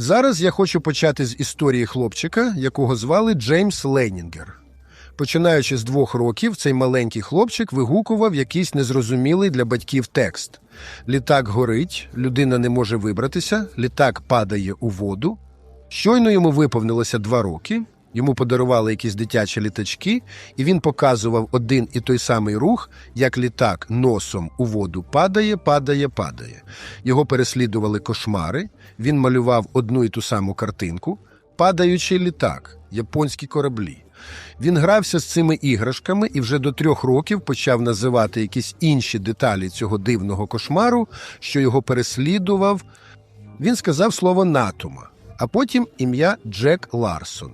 Зараз я хочу почати з історії хлопчика, якого звали Джеймс Ленінгер. Починаючи з двох років, цей маленький хлопчик вигукував якийсь незрозумілий для батьків текст: літак горить, людина не може вибратися, літак падає у воду. Щойно йому виповнилося два роки. Йому подарували якісь дитячі літачки, і він показував один і той самий рух, як літак носом у воду падає, падає, падає. Його переслідували кошмари. Він малював одну і ту саму картинку, падаючий літак, японські кораблі. Він грався з цими іграшками і вже до трьох років почав називати якісь інші деталі цього дивного кошмару, що його переслідував. Він сказав слово натума, а потім ім'я Джек Ларсон.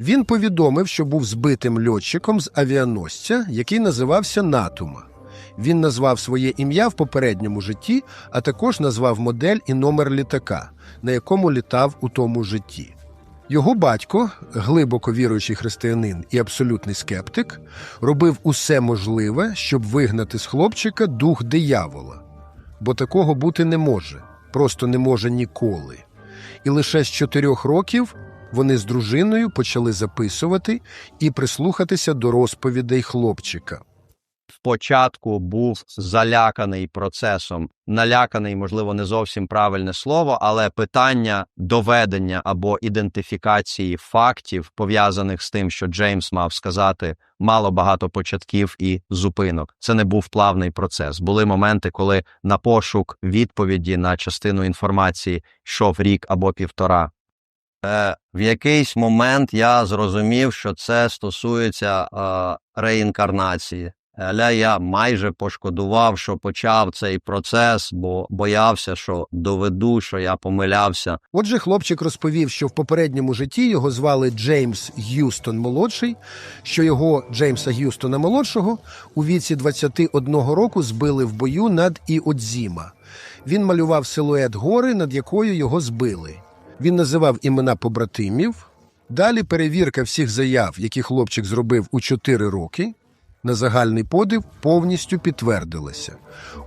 Він повідомив, що був збитим льотчиком з авіаносця, який називався Натума. Він назвав своє ім'я в попередньому житті, а також назвав модель і номер літака, на якому літав у тому житті. Його батько, глибоко віруючий християнин і абсолютний скептик, робив усе можливе, щоб вигнати з хлопчика дух диявола, бо такого бути не може, просто не може ніколи. І лише з чотирьох років вони з дружиною почали записувати і прислухатися до розповідей хлопчика. спочатку був заляканий процесом, наляканий, можливо, не зовсім правильне слово, але питання доведення або ідентифікації фактів, пов'язаних з тим, що Джеймс мав сказати, мало багато початків і зупинок. Це не був плавний процес. Були моменти, коли на пошук відповіді на частину інформації йшов рік або півтора. Е, в якийсь момент я зрозумів, що це стосується е, реінкарнації. Але я майже пошкодував, що почав цей процес, бо боявся, що доведу, що я помилявся. Отже, хлопчик розповів, що в попередньому житті його звали Джеймс Г'юстон молодший, що його Джеймса Г'юстона молодшого у віці 21 року збили в бою над Іодзіма. Він малював силует гори, над якою його збили. Він називав імена побратимів. Далі перевірка всіх заяв, які хлопчик зробив у 4 роки. На загальний подив повністю підтвердилося.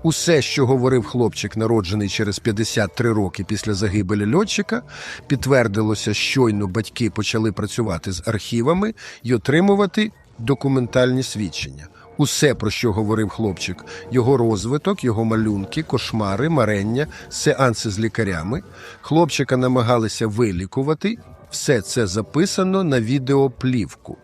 Усе, що говорив хлопчик, народжений через 53 роки після загибелі льотчика, підтвердилося, щойно батьки почали працювати з архівами і отримувати документальні свідчення. Усе, про що говорив хлопчик, його розвиток, його малюнки, кошмари, марення, сеанси з лікарями, хлопчика намагалися вилікувати. Все це записано на відеоплівку.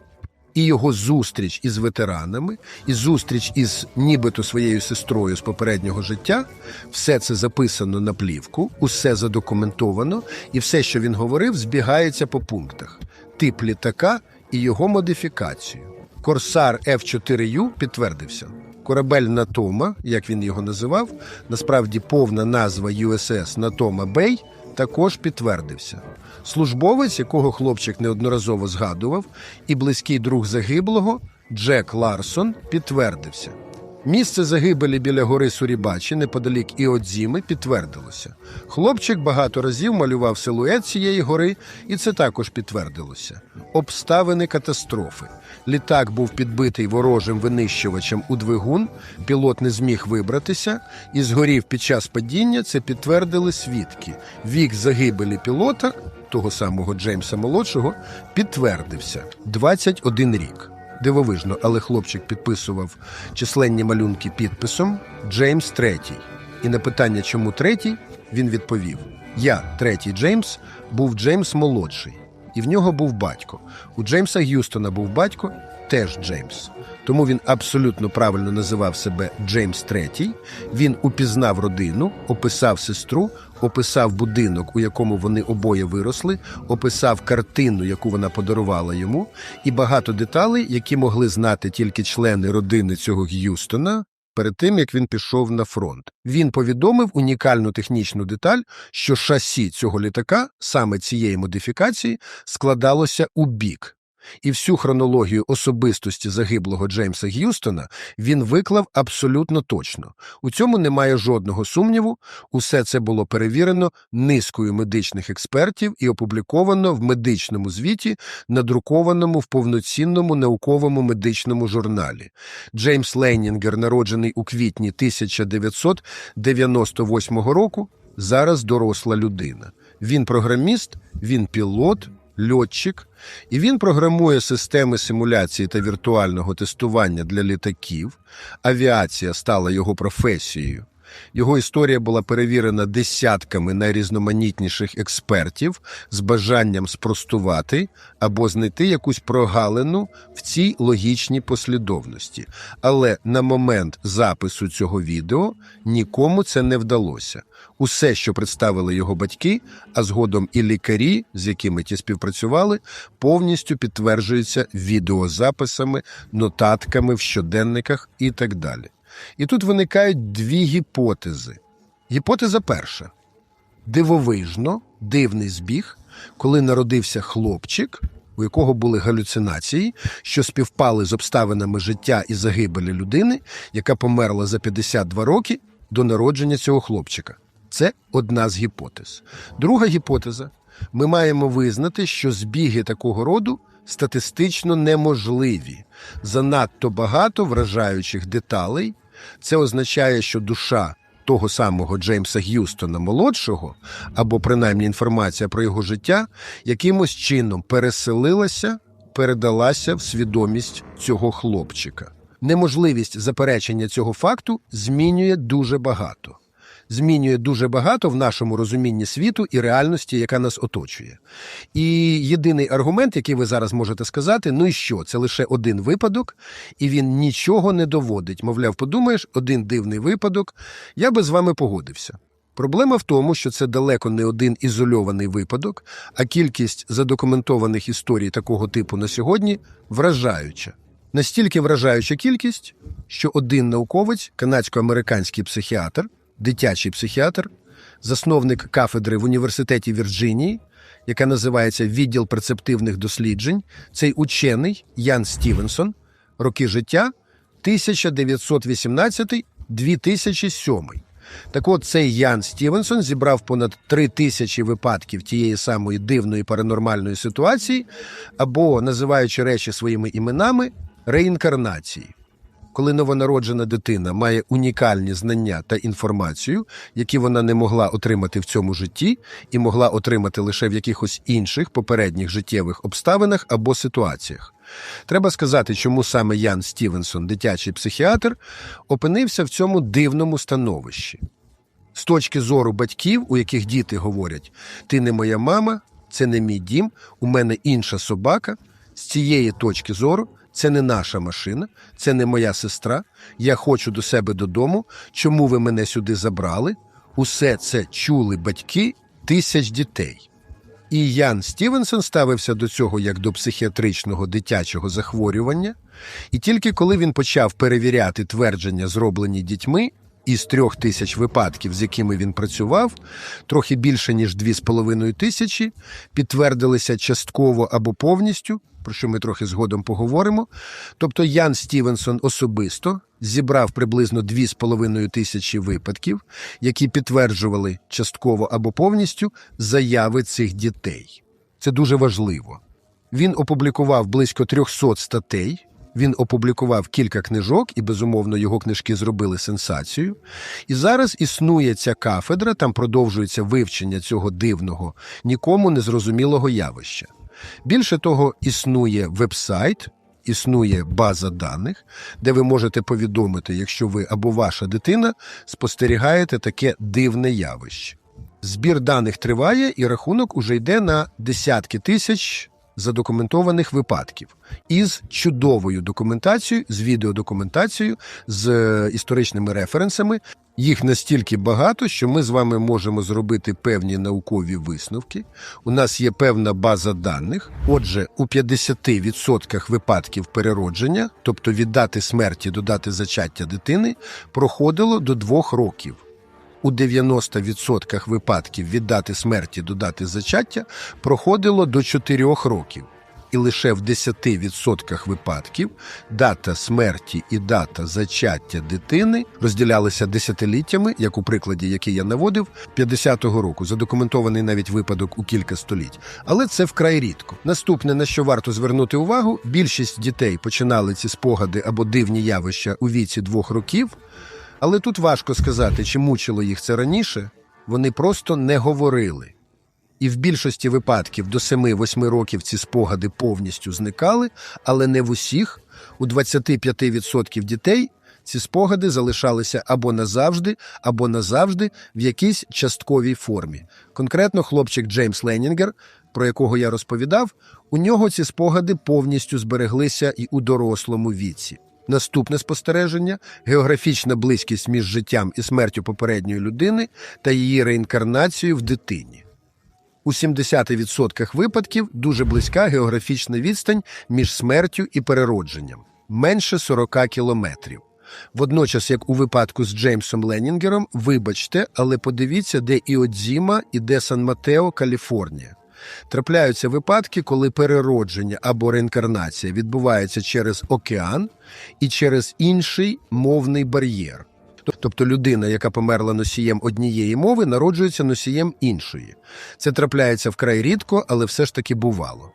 І його зустріч із ветеранами, і зустріч із нібито своєю сестрою з попереднього життя, все це записано на плівку, усе задокументовано, і все, що він говорив, збігається по пунктах: тип літака і його модифікацію. Корсар F4U підтвердився. Корабель Натома, як він його називав, насправді повна назва USS Натома Бей, також підтвердився. Службовець, якого хлопчик неодноразово згадував, і близький друг загиблого Джек Ларсон підтвердився. Місце загибелі біля гори Сурібачі, неподалік Іодзіми, підтвердилося. Хлопчик багато разів малював силует цієї гори, і це також підтвердилося. Обставини катастрофи. Літак був підбитий ворожим винищувачем у двигун, пілот не зміг вибратися і згорів під час падіння. Це підтвердили свідки. Вік загибелі пілота, того самого Джеймса молодшого, підтвердився 21 рік. Дивовижно, але хлопчик підписував численні малюнки підписом Джеймс третій. І на питання, чому третій, він відповів: Я, третій Джеймс, був Джеймс молодший, і в нього був батько. У Джеймса Г'юстона був батько, теж Джеймс. Тому він абсолютно правильно називав себе Джеймс Третій. Він упізнав родину, описав сестру, описав будинок, у якому вони обоє виросли, описав картину, яку вона подарувала йому, і багато деталей, які могли знати тільки члени родини цього Г'юстона. Перед тим як він пішов на фронт, він повідомив унікальну технічну деталь, що шасі цього літака, саме цієї модифікації, складалося у бік. І всю хронологію особистості загиблого Джеймса Г'юстона він виклав абсолютно точно. У цьому немає жодного сумніву. Усе це було перевірено низкою медичних експертів і опубліковано в медичному звіті, надрукованому в повноцінному науковому медичному журналі. Джеймс Лейнінгер, народжений у квітні 1998 року, зараз доросла людина. Він програміст, він пілот, льотчик, і він програмує системи симуляції та віртуального тестування для літаків. Авіація стала його професією. Його історія була перевірена десятками найрізноманітніших експертів з бажанням спростувати або знайти якусь прогалину в цій логічній послідовності. Але на момент запису цього відео нікому це не вдалося. Усе, що представили його батьки, а згодом і лікарі, з якими ті співпрацювали, повністю підтверджується відеозаписами, нотатками в щоденниках і так далі. І тут виникають дві гіпотези. Гіпотеза перша: дивовижно, дивний збіг, коли народився хлопчик, у якого були галюцинації, що співпали з обставинами життя і загибелі людини, яка померла за 52 роки до народження цього хлопчика. Це одна з гіпотез. Друга гіпотеза: ми маємо визнати, що збіги такого роду статистично неможливі. Занадто багато вражаючих деталей. Це означає, що душа того самого Джеймса Г'юстона молодшого, або принаймні інформація про його життя, якимось чином переселилася, передалася в свідомість цього хлопчика. Неможливість заперечення цього факту змінює дуже багато. Змінює дуже багато в нашому розумінні світу і реальності, яка нас оточує. І єдиний аргумент, який ви зараз можете сказати, ну і що, це лише один випадок, і він нічого не доводить. Мовляв, подумаєш, один дивний випадок, я би з вами погодився. Проблема в тому, що це далеко не один ізольований випадок, а кількість задокументованих історій такого типу на сьогодні вражаюча. Настільки вражаюча кількість, що один науковець, канадсько-американський психіатр, дитячий психіатр, засновник кафедри в університеті Вірджинії, яка називається Відділ перцептивних досліджень, цей учений Ян Стівенсон, роки життя 1918-2007. Так от цей Ян Стівенсон зібрав понад три тисячі випадків тієї самої дивної паранормальної ситуації, або, називаючи речі своїми іменами, реінкарнації. Коли новонароджена дитина має унікальні знання та інформацію, які вона не могла отримати в цьому житті, і могла отримати лише в якихось інших попередніх життєвих обставинах або ситуаціях. Треба сказати, чому саме Ян Стівенсон, дитячий психіатр, опинився в цьому дивному становищі. З точки зору батьків, у яких діти говорять: ти не моя мама, це не мій дім, у мене інша собака. З цієї точки зору це не наша машина, це не моя сестра. Я хочу до себе додому. Чому ви мене сюди забрали? Усе це чули батьки тисяч дітей. І Ян Стівенсон ставився до цього як до психіатричного дитячого захворювання, і тільки коли він почав перевіряти твердження, зроблені дітьми, із трьох тисяч випадків, з якими він працював, трохи більше ніж дві з половиною тисячі, підтвердилися частково або повністю, про що ми трохи згодом поговоримо. Тобто Ян Стівенсон особисто зібрав приблизно дві з половиною тисячі випадків, які підтверджували частково або повністю заяви цих дітей. Це дуже важливо. Він опублікував близько 300 статей. Він опублікував кілька книжок, і безумовно його книжки зробили сенсацію. І зараз існує ця кафедра, там продовжується вивчення цього дивного, нікому незрозумілого явища. Більше того, існує вебсайт, існує база даних, де ви можете повідомити, якщо ви або ваша дитина спостерігаєте таке дивне явище. Збір даних триває, і рахунок уже йде на десятки тисяч задокументованих випадків із чудовою документацією, з відеодокументацією, з е, історичними референсами. Їх настільки багато, що ми з вами можемо зробити певні наукові висновки. У нас є певна база даних. Отже, у 50% випадків переродження, тобто від дати смерті до дати зачаття дитини, проходило до двох років. У 90% випадків від дати смерті до дати зачаття проходило до 4 років. І лише в 10% випадків дата смерті і дата зачаття дитини розділялися десятиліттями, як у прикладі, який я наводив, 50-го року, задокументований навіть випадок у кілька століть. Але це вкрай рідко. Наступне, на що варто звернути увагу, більшість дітей починали ці спогади або дивні явища у віці двох років. Але тут важко сказати, чи мучило їх це раніше, вони просто не говорили. І в більшості випадків до 7-8 років ці спогади повністю зникали, але не в усіх. У 25% дітей ці спогади залишалися або назавжди, або назавжди в якійсь частковій формі. Конкретно хлопчик Джеймс Ленінгер, про якого я розповідав, у нього ці спогади повністю збереглися і у дорослому віці. Наступне спостереження географічна близькість між життям і смертю попередньої людини та її реінкарнацією в дитині. У 70% випадків дуже близька географічна відстань між смертю і переродженням менше 40 кілометрів. Водночас, як у випадку з Джеймсом Ленінгером, вибачте, але подивіться, де Іодзіма і де Сан-Матео, Каліфорнія. Трапляються випадки, коли переродження або реінкарнація відбувається через океан і через інший мовний бар'єр. Тобто людина, яка померла носієм однієї мови, народжується носієм іншої. Це трапляється вкрай рідко, але все ж таки бувало.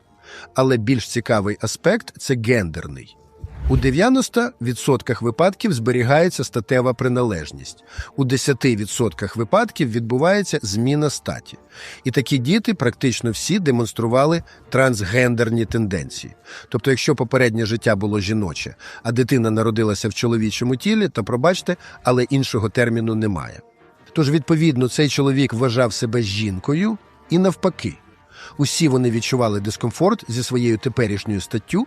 Але більш цікавий аспект це гендерний. У 90% випадків зберігається статева приналежність. У 10% випадків відбувається зміна статі. І такі діти практично всі демонстрували трансгендерні тенденції. Тобто, якщо попереднє життя було жіноче, а дитина народилася в чоловічому тілі, то пробачте, але іншого терміну немає. Тож, відповідно, цей чоловік вважав себе жінкою і навпаки. Усі вони відчували дискомфорт зі своєю теперішньою статтю.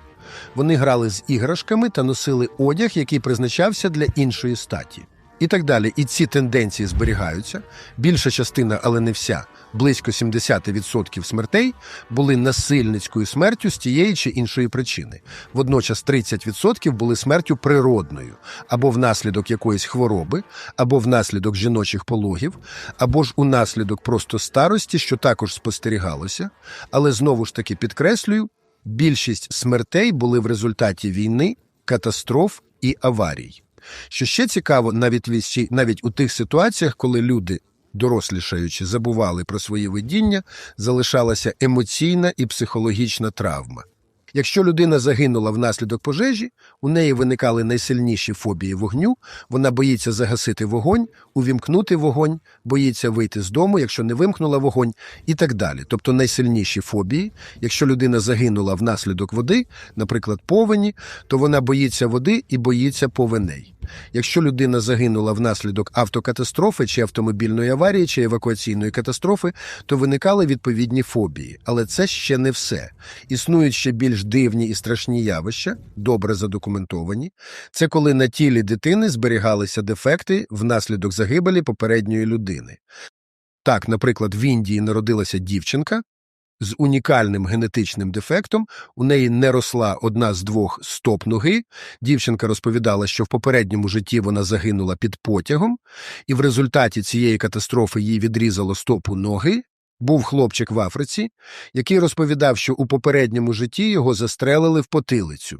Вони грали з іграшками та носили одяг, який призначався для іншої статі. І так далі. І ці тенденції зберігаються. Більша частина, але не вся, близько 70% смертей були насильницькою смертю з тієї чи іншої причини. Водночас 30% були смертю природною, або внаслідок якоїсь хвороби, або внаслідок жіночих пологів, або ж унаслідок просто старості, що також спостерігалося. Але знову ж таки підкреслюю, більшість смертей були в результаті війни, катастроф і аварій. Що ще цікаво, навіть навіть у тих ситуаціях, коли люди, дорослішаючи, забували про свої видіння, залишалася емоційна і психологічна травма. Якщо людина загинула внаслідок пожежі, у неї виникали найсильніші фобії вогню, вона боїться загасити вогонь, увімкнути вогонь, боїться вийти з дому, якщо не вимкнула вогонь, і так далі. Тобто найсильніші фобії. Якщо людина загинула внаслідок води, наприклад, повені, то вона боїться води і боїться повеней. Якщо людина загинула внаслідок автокатастрофи чи автомобільної аварії, чи евакуаційної катастрофи, то виникали відповідні фобії. Але це ще не все. Існують ще більш дивні і страшні явища, добре задокументовані. Це коли на тілі дитини зберігалися дефекти внаслідок загибелі попередньої людини. Так, наприклад, в Індії народилася дівчинка з унікальним генетичним дефектом, у неї не росла одна з двох стоп ноги. Дівчинка розповідала, що в попередньому житті вона загинула під потягом, і в результаті цієї катастрофи їй відрізало стопу ноги. Був хлопчик в Африці, який розповідав, що у попередньому житті його застрелили в потилицю.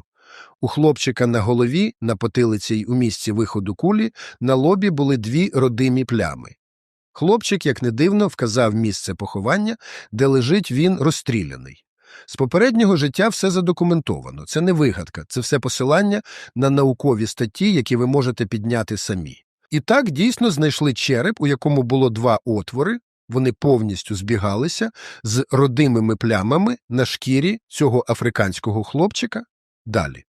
У хлопчика на голові, на потилиці й у місці виходу кулі, на лобі були дві родимі плями. Хлопчик, як не дивно, вказав місце поховання, де лежить він розстріляний. З попереднього життя все задокументовано. Це не вигадка, це все посилання на наукові статті, які ви можете підняти самі. І так дійсно знайшли череп, у якому було два отвори, вони повністю збігалися з родимими плямами на шкірі цього африканського хлопчика. Далі.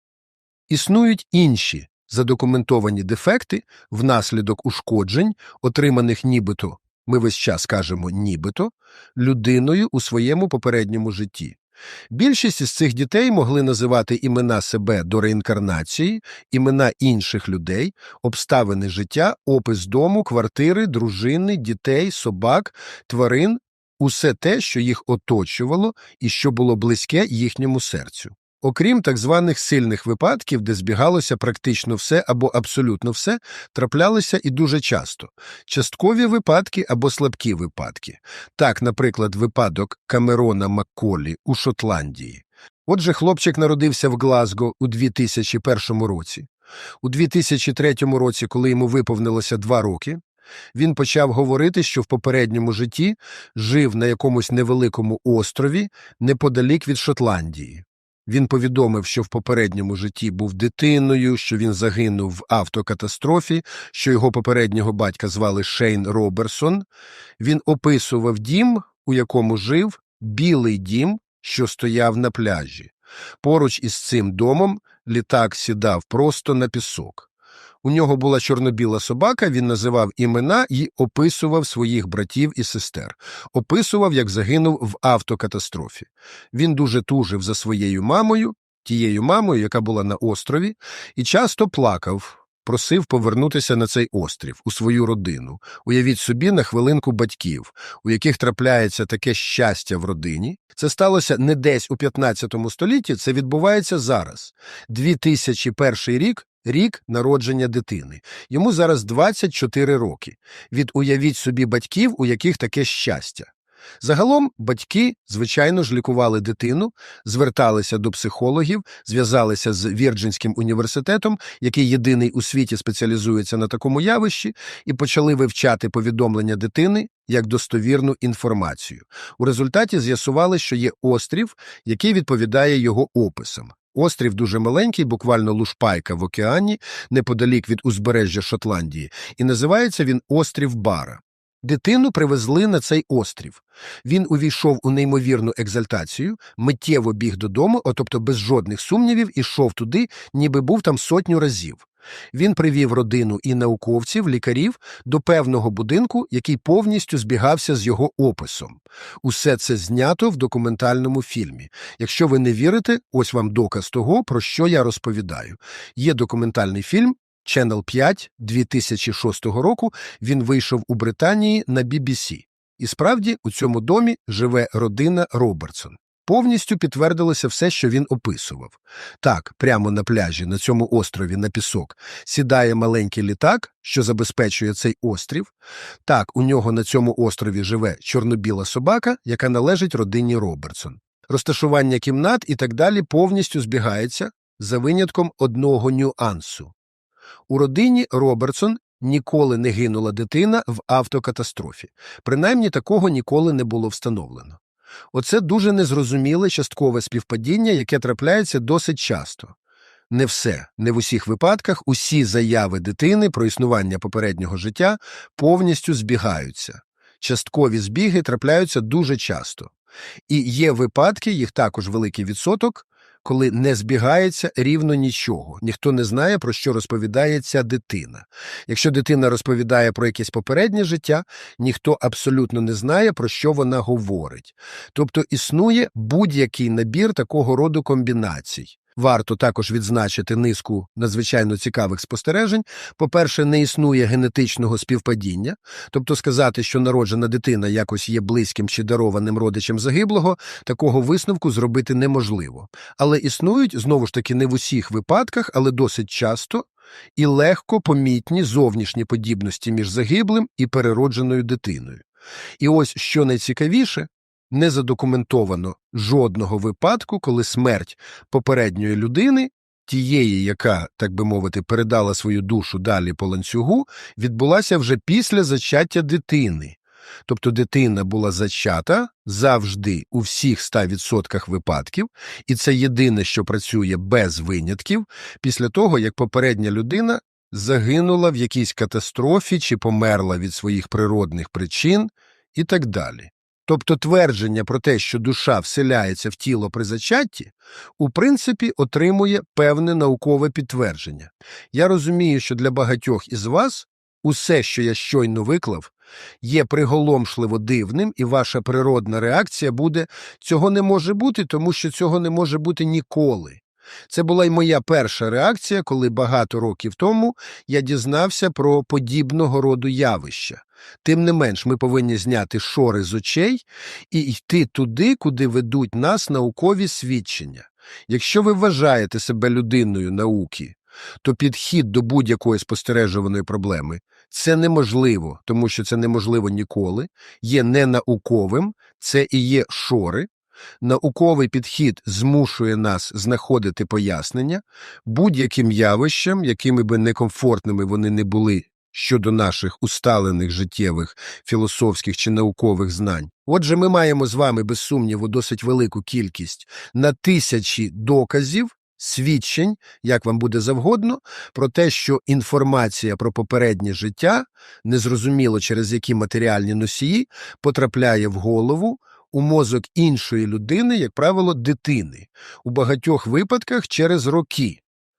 Існують інші задокументовані дефекти внаслідок ушкоджень, отриманих нібито, ми весь час кажемо нібито, людиною у своєму попередньому житті. Більшість із цих дітей могли називати імена себе до реінкарнації, імена інших людей, обставини життя, опис дому, квартири, дружини, дітей, собак, тварин, усе те, що їх оточувало і що було близьке їхньому серцю. Окрім так званих сильних випадків, де збігалося практично все або абсолютно все, траплялися і дуже часто часткові випадки або слабкі випадки. Так, наприклад, випадок Камерона Макколі у Шотландії. Отже, хлопчик народився в Глазго у 2001 році. У 2003 році, коли йому виповнилося два роки, він почав говорити, що в попередньому житті жив на якомусь невеликому острові неподалік від Шотландії. Він повідомив, що в попередньому житті був дитиною, що він загинув в автокатастрофі, що його попереднього батька звали Шейн Роберсон. Він описував дім, у якому жив білий дім, що стояв на пляжі. Поруч із цим домом літак сідав просто на пісок. У нього була чорно-біла собака, він називав імена і описував своїх братів і сестер. Описував, як загинув в автокатастрофі. Він дуже тужив за своєю мамою, тією мамою, яка була на острові, і часто плакав, просив повернутися на цей острів, у свою родину. Уявіть собі на хвилинку батьків, у яких трапляється таке щастя в родині. Це сталося не десь у 15 столітті, це відбувається зараз. 2001 рік – рік народження дитини. Йому зараз 24 роки. Від уявіть собі батьків, у яких таке щастя. Загалом батьки, звичайно ж, лікували дитину, зверталися до психологів, зв'язалися з Вірджинським університетом, який єдиний у світі спеціалізується на такому явищі, і почали вивчати повідомлення дитини як достовірну інформацію. У результаті з'ясували, що є острів, який відповідає його описам. Острів дуже маленький, буквально лушпайка в океані, неподалік від узбережжя Шотландії, і називається він Острів Бара. Дитину привезли на цей острів. Він увійшов у неймовірну екзальтацію, миттєво біг додому, а тобто без жодних сумнівів, ішов туди, ніби був там сотню разів. Він привів родину і науковців, лікарів до певного будинку, який повністю збігався з його описом. Усе це знято в документальному фільмі. Якщо ви не вірите, ось вам доказ того, про що я розповідаю. Є документальний фільм Channel 5 2006 року. Він вийшов у Британії на BBC. І справді у цьому домі живе родина Робертсон. Повністю підтвердилося все, що він описував. Так, прямо на пляжі, на цьому острові, на пісок, сідає маленький літак, що забезпечує цей острів. Так, у нього на цьому острові живе чорнобіла собака, яка належить родині Робертсон. Розташування кімнат і так далі повністю збігається за винятком одного нюансу. У родині Робертсон ніколи не гинула дитина в автокатастрофі. Принаймні такого ніколи не було встановлено. Оце дуже незрозуміле часткове співпадіння, яке трапляється досить часто. Не все, не в усіх випадках усі заяви дитини про існування попереднього життя повністю збігаються. Часткові збіги трапляються дуже часто. І є випадки, їх також великий відсоток, коли не збігається рівно нічого. Ніхто не знає, про що розповідає ця дитина. Якщо дитина розповідає про якесь попереднє життя, ніхто абсолютно не знає, про що вона говорить. Тобто існує будь-який набір такого роду комбінацій. Варто також відзначити низку надзвичайно цікавих спостережень. По-перше, не існує генетичного співпадіння, тобто сказати, що народжена дитина якось є близьким чи дарованим родичем загиблого, такого висновку зробити неможливо. Але існують, знову ж таки, не в усіх випадках, але досить часто і легко помітні зовнішні подібності між загиблим і переродженою дитиною. І ось що найцікавіше, не задокументовано жодного випадку, коли смерть попередньої людини, тієї, яка, так би мовити, передала свою душу далі по ланцюгу, відбулася вже після зачаття дитини. Тобто дитина була зачата завжди у всіх 100% випадків, і це єдине, що працює без винятків, після того, як попередня людина загинула в якійсь катастрофі чи померла від своїх природних причин і так далі. Тобто твердження про те, що душа вселяється в тіло при зачатті, у принципі, отримує певне наукове підтвердження. Я розумію, що для багатьох із вас усе, що я щойно виклав, є приголомшливо дивним, і ваша природна реакція буде «цього не може бути, тому що цього не може бути ніколи». Це була й моя перша реакція, коли багато років тому я дізнався про подібного роду явища. Тим не менш, ми повинні зняти шори з очей і йти туди, куди ведуть нас наукові свідчення. Якщо ви вважаєте себе людиною науки, то підхід до будь-якої спостережуваної проблеми це неможливо, тому що це неможливо ніколи, є ненауковим, це і є шори. Науковий підхід змушує нас знаходити пояснення будь-яким явищам, якими би некомфортними вони не були щодо наших усталених життєвих, філософських чи наукових знань. Отже, ми маємо з вами, без сумніву, досить велику кількість на тисячі доказів, свідчень, як вам буде завгодно, про те, що інформація про попереднє життя, незрозуміло через які матеріальні носії, потрапляє в голову, у мозок іншої людини, як правило, дитини, у багатьох випадках через роки.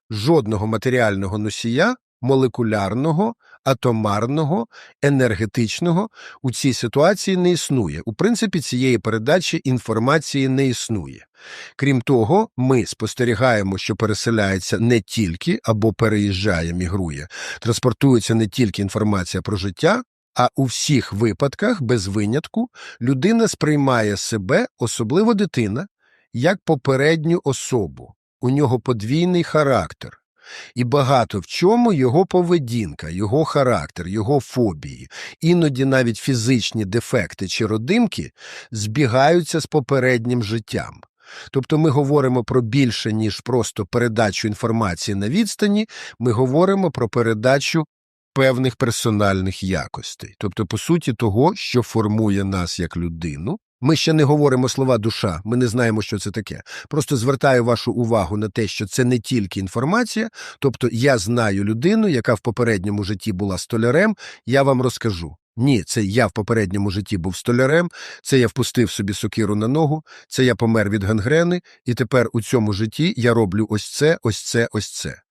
Жодного матеріального носія, молекулярного, атомарного, енергетичного у цій ситуації не існує. У принципі, цієї передачі інформації не існує. Крім того, ми спостерігаємо, що переселяється не тільки або переїжджає, мігрує, транспортується не тільки інформація про життя, а у всіх випадках, без винятку, людина сприймає себе, особливо дитина, як попередню особу. У нього подвійний характер. І багато в чому його поведінка, його характер, його фобії, іноді навіть фізичні дефекти чи родимки збігаються з попереднім життям. Тобто ми говоримо про більше, ніж просто передачу інформації на відстані, ми говоримо про передачу певних персональних якостей, тобто, по суті, того, що формує нас як людину. Ми ще не говоримо слова душа, ми не знаємо, що це таке. Просто звертаю вашу увагу на те, що це не тільки інформація, тобто я знаю людину, яка в попередньому житті була столярем, я вам розкажу. Ні, це я в попередньому житті був столярем, це я впустив собі сокиру на ногу, це я помер від гангрени, і тепер у цьому житті я роблю ось це, ось це, ось це.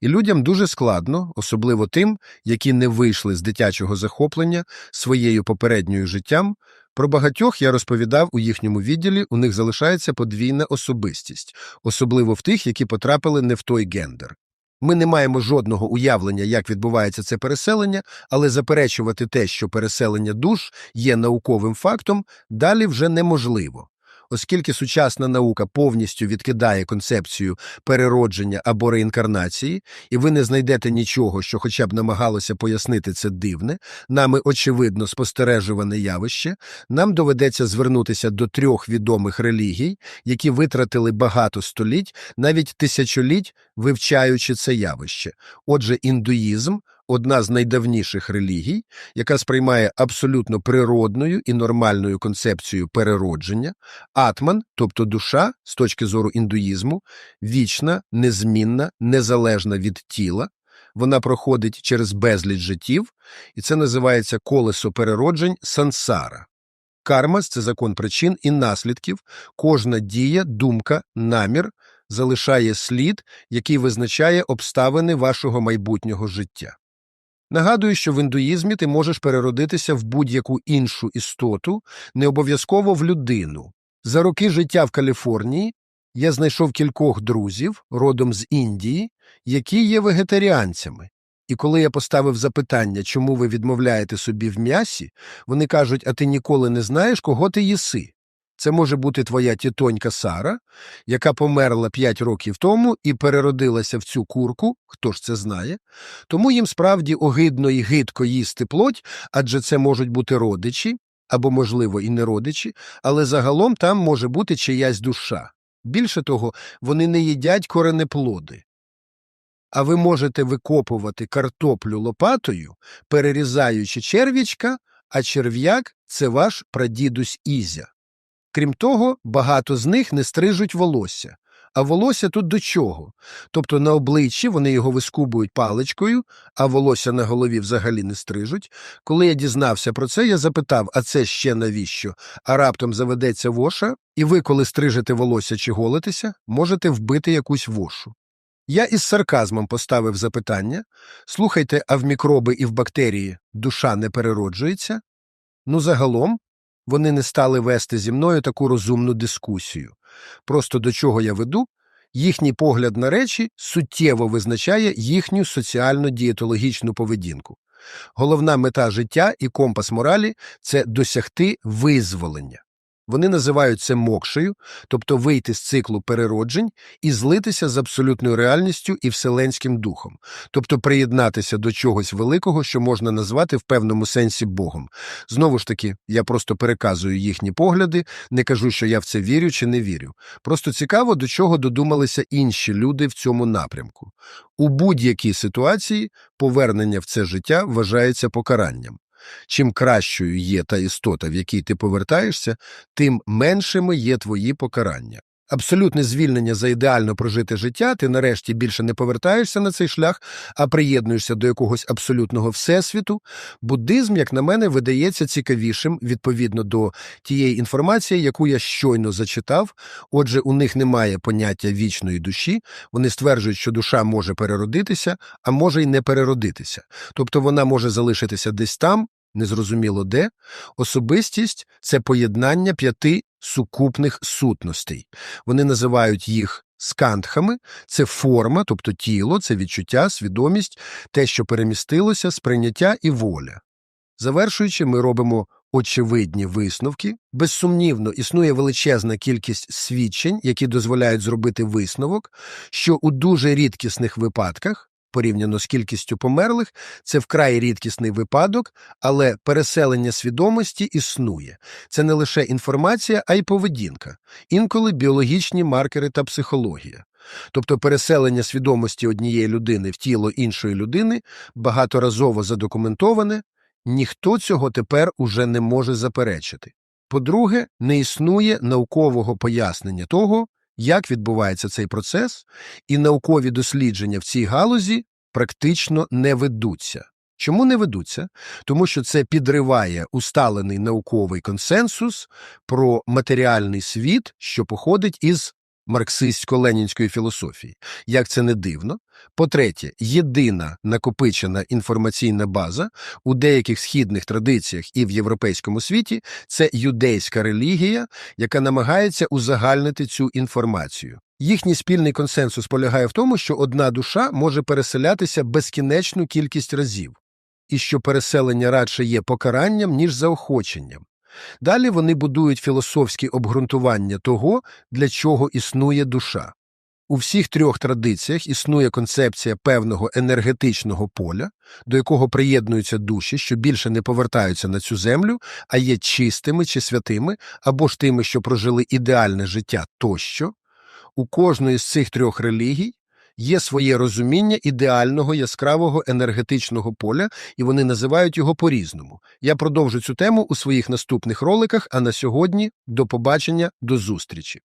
І людям дуже складно, особливо тим, які не вийшли з дитячого захоплення своєю попередньою життям. Про багатьох я розповідав у їхньому відділі, у них залишається подвійна особистість, особливо в тих, які потрапили не в той гендер. Ми не маємо жодного уявлення, як відбувається це переселення, але заперечувати те, що переселення душ є науковим фактом, далі вже неможливо. Оскільки сучасна наука повністю відкидає концепцію переродження або реінкарнації, і ви не знайдете нічого, що хоча б намагалося пояснити це дивне, нами очевидно спостережуване явище, нам доведеться звернутися до трьох відомих релігій, які витратили багато століть, навіть тисячоліть, вивчаючи це явище. Отже, індуїзм одна з найдавніших релігій, яка сприймає абсолютно природною і нормальною концепцію переродження, атман, тобто душа з точки зору індуїзму, вічна, незмінна, незалежна від тіла. Вона проходить через безліч життів, і це називається колесо перероджень сансара. Карма – це закон причин і наслідків. Кожна дія, думка, намір залишає слід, який визначає обставини вашого майбутнього життя. Нагадую, що в індуїзмі ти можеш переродитися в будь-яку іншу істоту, не обов'язково в людину. За роки життя в Каліфорнії я знайшов кількох друзів, родом з Індії, які є вегетаріанцями. І коли я поставив запитання, чому ви відмовляєте собі в м'ясі, вони кажуть, а ти ніколи не знаєш, кого ти їси. Це може бути твоя тітонька Сара, яка померла 5 років тому і переродилася в цю курку, хто ж це знає, тому їм справді огидно і гидко їсти плоть, адже це можуть бути родичі, або, можливо, і не родичі, але загалом там може бути чиясь душа. Більше того, вони не їдять коренеплоди. А ви можете викопувати картоплю лопатою, перерізаючи черв'ячка, а черв'як це ваш прадідусь Ізя. Крім того, багато з них не стрижуть волосся. А волосся тут до чого? Тобто на обличчі вони його вискубують паличкою, а волосся на голові взагалі не стрижуть. Коли я дізнався про це, я запитав, а це ще навіщо? А раптом заведеться воша, і ви, коли стрижете волосся чи голитеся, можете вбити якусь вошу. Я із сарказмом поставив запитання слухайте, а в мікроби і в бактерії душа не перероджується? Ну, загалом, вони не стали вести зі мною таку розумну дискусію. Просто до чого я веду, їхній погляд на речі суттєво визначає їхню соціально-дієтологічну поведінку. Головна мета життя і компас моралі це досягти визволення. Вони називають це мокшею, тобто вийти з циклу перероджень і злитися з абсолютною реальністю і вселенським духом, тобто приєднатися до чогось великого, що можна назвати в певному сенсі Богом. Знову ж таки, я просто переказую їхні погляди, не кажу, що я в це вірю чи не вірю. Просто цікаво, до чого додумалися інші люди в цьому напрямку. У будь-якій ситуації повернення в це життя вважається покаранням. Чим кращою є та істота, в якій ти повертаєшся, тим меншими є твої покарання. Абсолютне звільнення за ідеально прожите життя, ти нарешті більше не повертаєшся на цей шлях, а приєднуєшся до якогось абсолютного всесвіту. Буддизм, як на мене, видається цікавішим відповідно до тієї інформації, яку я щойно зачитав. Отже, у них немає поняття вічної душі. Вони стверджують, що душа може переродитися, а може й не переродитися. Тобто вона може залишитися десь там, незрозуміло де. Особистість це поєднання п'яти сукупних сутностей. Вони називають їх скандхами, це форма, тобто тіло, це відчуття, свідомість, те, що перемістилося, сприйняття і воля. Завершуючи, ми робимо очевидні висновки. Безсумнівно, існує величезна кількість свідчень, які дозволяють зробити висновок, що у дуже рідкісних випадках, порівняно з кількістю померлих, це вкрай рідкісний випадок, але переселення свідомості існує. Це не лише інформація, а й поведінка, інколи біологічні маркери та психологія. Тобто переселення свідомості однієї людини в тіло іншої людини багаторазово задокументоване, ніхто цього тепер уже не може заперечити. По-друге, не існує наукового пояснення того, як відбувається цей процес, і наукові дослідження в цій галузі практично не ведуться. Чому не ведуться? Тому що це підриває усталений науковий консенсус про матеріальний світ, що походить із марксистсько-ленінської філософії. Як це не дивно. По-третє, єдина накопичена інформаційна база у деяких східних традиціях і в європейському світі це юдейська релігія, яка намагається узагальнити цю інформацію. Їхній спільний консенсус полягає в тому, що одна душа може переселятися безкінечну кількість разів, і що переселення радше є покаранням, ніж заохоченням. Далі вони будують філософські обґрунтування того, для чого існує душа. У всіх трьох традиціях існує концепція певного енергетичного поля, до якого приєднуються душі, що більше не повертаються на цю землю, а є чистими чи святими, або ж тими, що прожили ідеальне життя тощо. У кожної з цих трьох релігій є своє розуміння ідеального яскравого енергетичного поля, і вони називають його по-різному. Я продовжу цю тему у своїх наступних роликах, а на сьогодні до побачення, до зустрічі.